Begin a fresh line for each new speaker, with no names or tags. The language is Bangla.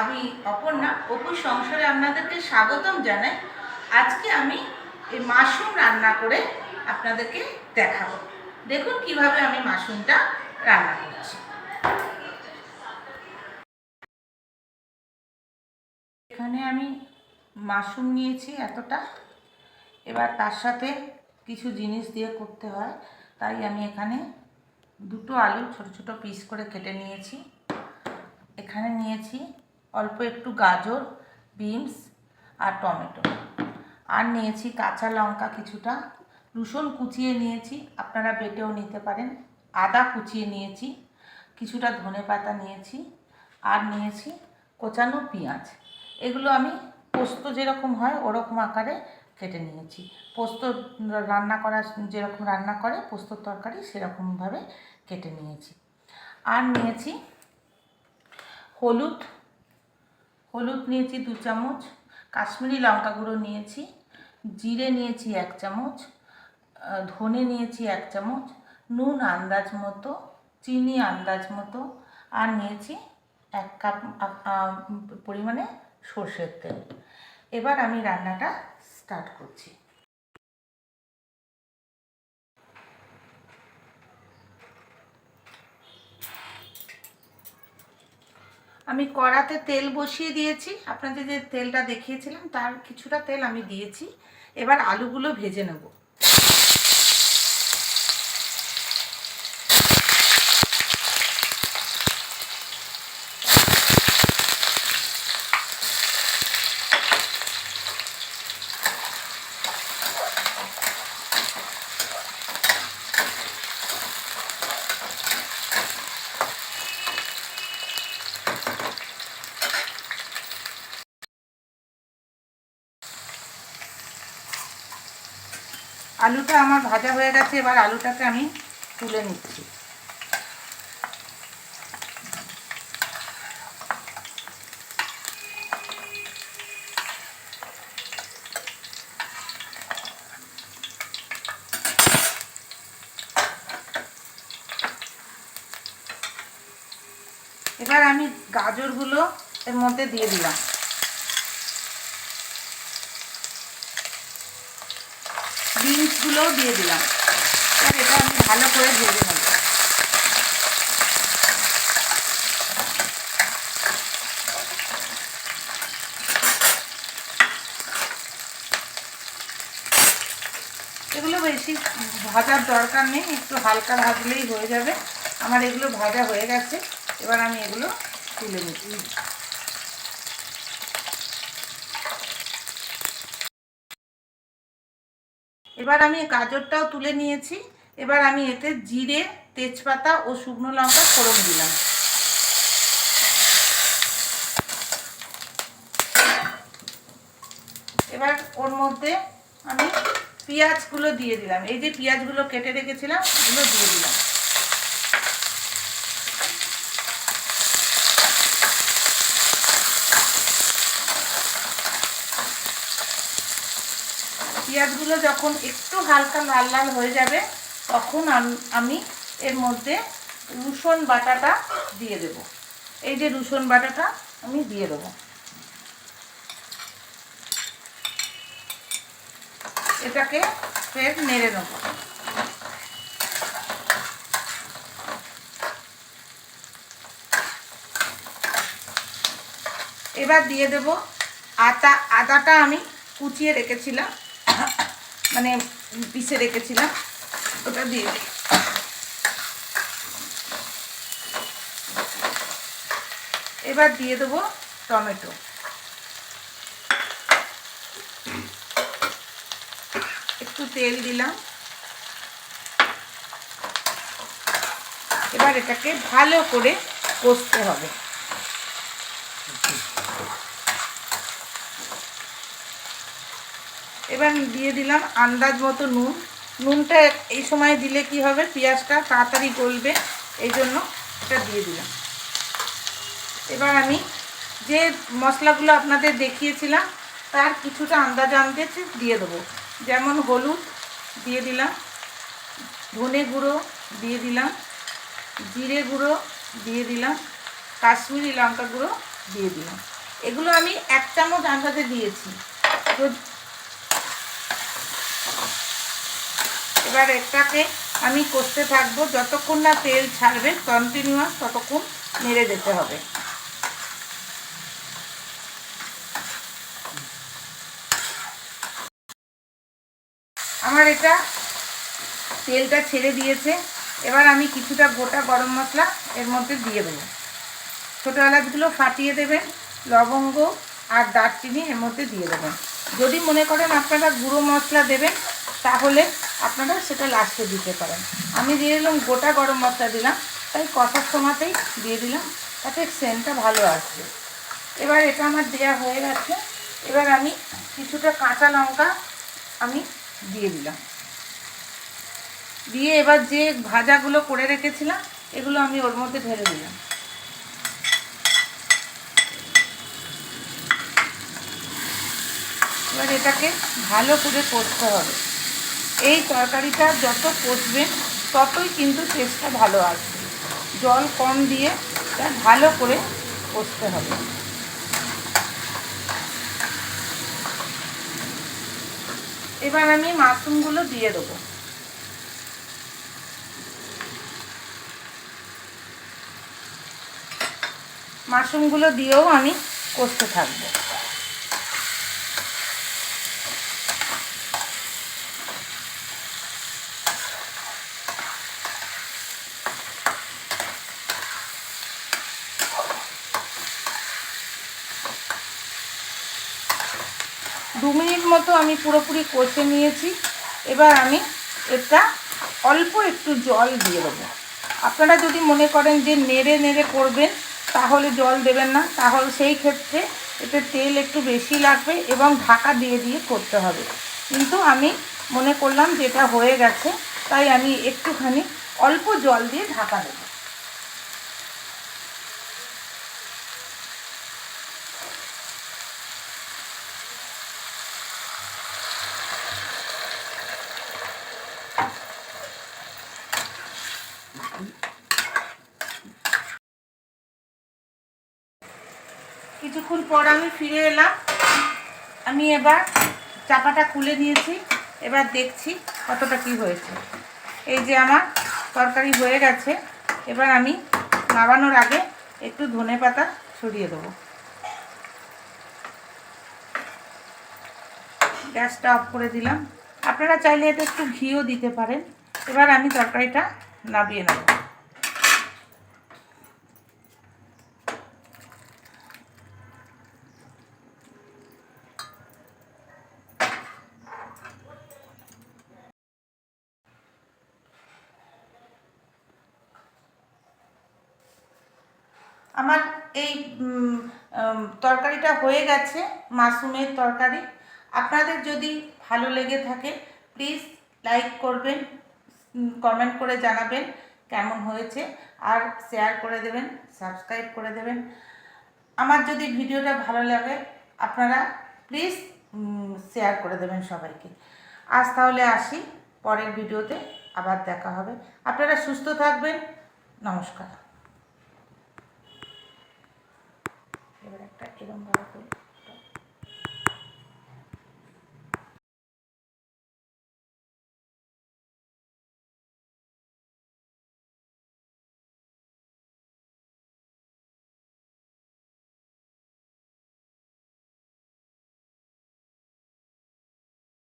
আমি অপর্ণা অপুর সংসারে আপনাদেরকে স্বাগতম জানাই। আজকে আমি এই মাশরুম রান্না করে আপনাদেরকে দেখাবো। দেখুন কীভাবে আমি মাশরুমটা রান্না করছি। এখানে আমি মাশরুম নিয়েছি এতটা। এবার তার সাথে কিছু জিনিস দিয়ে করতে হয়। তাই আমি এখানে দুটো আলু ছোট ছোট পিস করে কেটে নিয়েছি। এখানে নিয়েছি অল্প একটু গাজর, বিনস আর টমেটো। আর নিয়েছি কাঁচা লঙ্কা কিছুটা। রসুন কুচিয়ে নিয়েছি, আপনারা বেটেও নিতে পারেন। আদা কুচিয়ে নিয়েছি, কিছুটা ধনে পাতা নিয়েছি আর নিয়েছি কোচানো পেঁয়াজ। এগুলো আমি পোস্ত যেরকম হয় ওরকম আকারে কেটে নিয়েছি। পোস্ত রান্না করা যেরকম রান্না করে, পোস্তর তরকারি সেরকমভাবে কেটে নিয়েছি। আর নিয়েছি হলুদ হলুদ নিয়েছি দু চামচ, কাশ্মীরি লঙ্কা গুঁড়ো নিয়েছি, জিরে নিয়েছি এক চামচ ধনে নিয়েছি এক চামচ, নুন আন্দাজ মতো, চিনি আন্দাজ মতো, আর নিয়েছি এক কাপ পরিমাণে সর্ষের তেল। এবার আমি রান্নাটা স্টার্ট করছি। আমি কড়াতে তেল বসিয়ে দিয়েছি। আপনাদের যে তেলটা দেখিয়েছিলাম, তার কিছুটা তেল আমি দিয়েছি। এবার আলুগুলো ভেজে নেব। আলুটা আমার ভাজা হয়ে গেছে, এবার আলুটাকে আমি তুলে নিচ্ছি। এবার আমি গাজরগুলো এর মধ্যে দিয়ে দিলাম। বিনসগুলোও দিয়ে দিলাম। এবার এটা আমি ভালো করে ভেজে নেব। এগুলো বেশি ভাজার দরকার নেই, একটু হালকা ভাজলেই হয়ে যাবে। আমার এগুলো ভাজা হয়ে গেছে, এবার আমি এগুলো তুলে নিচ্ছি। এবার আমি গাজরটাও তুলে নিয়েছি। এবার আমি এতে জিরে, তেজপাতা ও শুকনো লঙ্কা ফোড়ন দিলাম। এবার ওর মধ্যে আমি পেঁয়াজগুলো দিয়ে দিলাম। এই যে পেঁয়াজগুলো কেটে রেখেছিলাম এগুলো দিয়ে দিলাম। পেঁয়াজগুলো যখন একটু হালকা লাল লাল হয়ে যাবে, তখন আমি এর মধ্যে রসুন বাটাটা দিয়ে দেব। এই যে রসুন বাটাটা আমি দিয়ে দেবো। এটাকে ফের নেড়ে নেব। এবার দিয়ে দেব আটা আদাটা আমি কুচিয়ে রেখেছিলাম। মানে পিষে রেখেছিলাম, ওটা দিয়ে এবার দিয়ে দেবো টমেটো। একটু তেল দিলাম। এবার এটাকে ভালো করে কষতে হবে। এবার দিয়ে দিলাম আন্দাজ মতো নুন। নুনটা এই সময় দিলে কি হবে? পেঁয়াজটা তাড়াতাড়ি গলবে, এই জন্য এটা দিয়ে দিলাম। এবার আমি যে মশলাগুলো আপনাদের দেখিয়েছিলাম, তার কিছুটা আন্দাজ আন্দাজ দিয়ে দেবো। যেমন হলুদ দিয়ে দিলাম, ধনে গুঁড়ো দিয়ে দিলাম, জিরে গুঁড়ো দিয়ে দিলাম, কাশ্মীরি লঙ্কা গুঁড়ো দিয়ে দিলাম। এগুলো আমি এক চামচ আন্দাজে দিয়েছি। এবার এটাকে আমি কষতে থাকব। যতক্ষণ না তেল ছাড়বে কন্টিনিউয়াস ততক্ষণ নেড়ে যেতে হবে। আমার এটা তেলটা ছেড়ে দিয়েছে। এবার আমি কিছুটা গোটা গরম মশলা এর মধ্যে দিয়ে দেবো। ছোটো এলাচগুলো ফাটিয়ে দেবেন, লবঙ্গ আর দারচিনি এর মধ্যে দিয়ে দেবেন। যদি মনে করেন আপনারা গুঁড়ো মশলা দেবেন, তাহলে আপনারা সেটা লাস্টে দিতে পারেন। আমি দিয়ে দিলাম গোটা গরম মশলা দিলাম, তাই কষার সময়তেই দিয়ে দিলাম, তাতে সেন্টটা ভালো আসবে। এবার এটা আমার দেয়া হয়ে গেছে, এবার আমি কিছুটা কাঁচা লঙ্কা আমি দিয়ে দিলাম। দিয়ে এবার যে ভাজাগুলো করে রেখেছিলাম, এগুলো আমি ওর মধ্যে ঢেলে দিলাম। এবার এটাকে ভালো করে করতে হবে। এই তরকারিটা যত কষবেন ততই কিন্তু টেস্টটা ভালো আসবে। জল কম দিয়ে এটা ভালো করে কষতে হবে। এবার আমি মাশরুমগুলো দিয়ে দেবো। মাশরুমগুলো দিয়েও আমি কষতে থাকব। মিনিট মতো আমি পুরোপুরি কষে নিয়েছি। এবার আমি এটা অল্প একটু জল দিয়ে দেবো। আপনারা যদি মনে করেন যে নেড়ে নেড়ে করবেন, তাহলে জল দেবেন না। তাহলে সেই ক্ষেত্রে এতে তেল একটু বেশি লাগবে এবং ঢাকা দিয়ে দিয়ে করতে হবে। কিন্তু আমি মনে করলাম যে এটা হয়ে গেছে, তাই আমি একটুখানি অল্প জল দিয়ে ঢাকা দেবো। কিছুক্ষণ পর আমি ফিরে এলাম। আমি এবার চাপাটা খুলে নিয়েছি, এবার দেখছি কতটা কি হয়েছে। এই যে আমার তরকারি হয়ে গেছে, এবার আমি নামানোর আগে একটু ধনে পাতা ছড়িয়ে দেবো। গ্যাসটা অফ করে দিলাম। আপনারা চাইলে এতে একটু ঘিও দিতে পারেন। এবার আমি তরকারিটা নামিয়ে নেব। আমার এই তরকারিটা হয়ে গেছে মাশরুমের তরকারি। আপনাদের যদি ভালো লেগে থাকে প্লিজ লাইক করবেন কমেন্ট করে জানাবেন কেমন হয়েছে, আর শেয়ার করে দেবেন সাবস্ক্রাইব করে দেবেন। আমার যদি ভিডিওটা ভালো লাগে, আপনারা প্লিজ শেয়ার করে দেবেন সবাইকে। আজ তাহলে আসি, পরের ভিডিওতে আবার দেখা হবে। আপনারা সুস্থ থাকবেন। নমস্কার। এবার একটা এরম ভাবে করি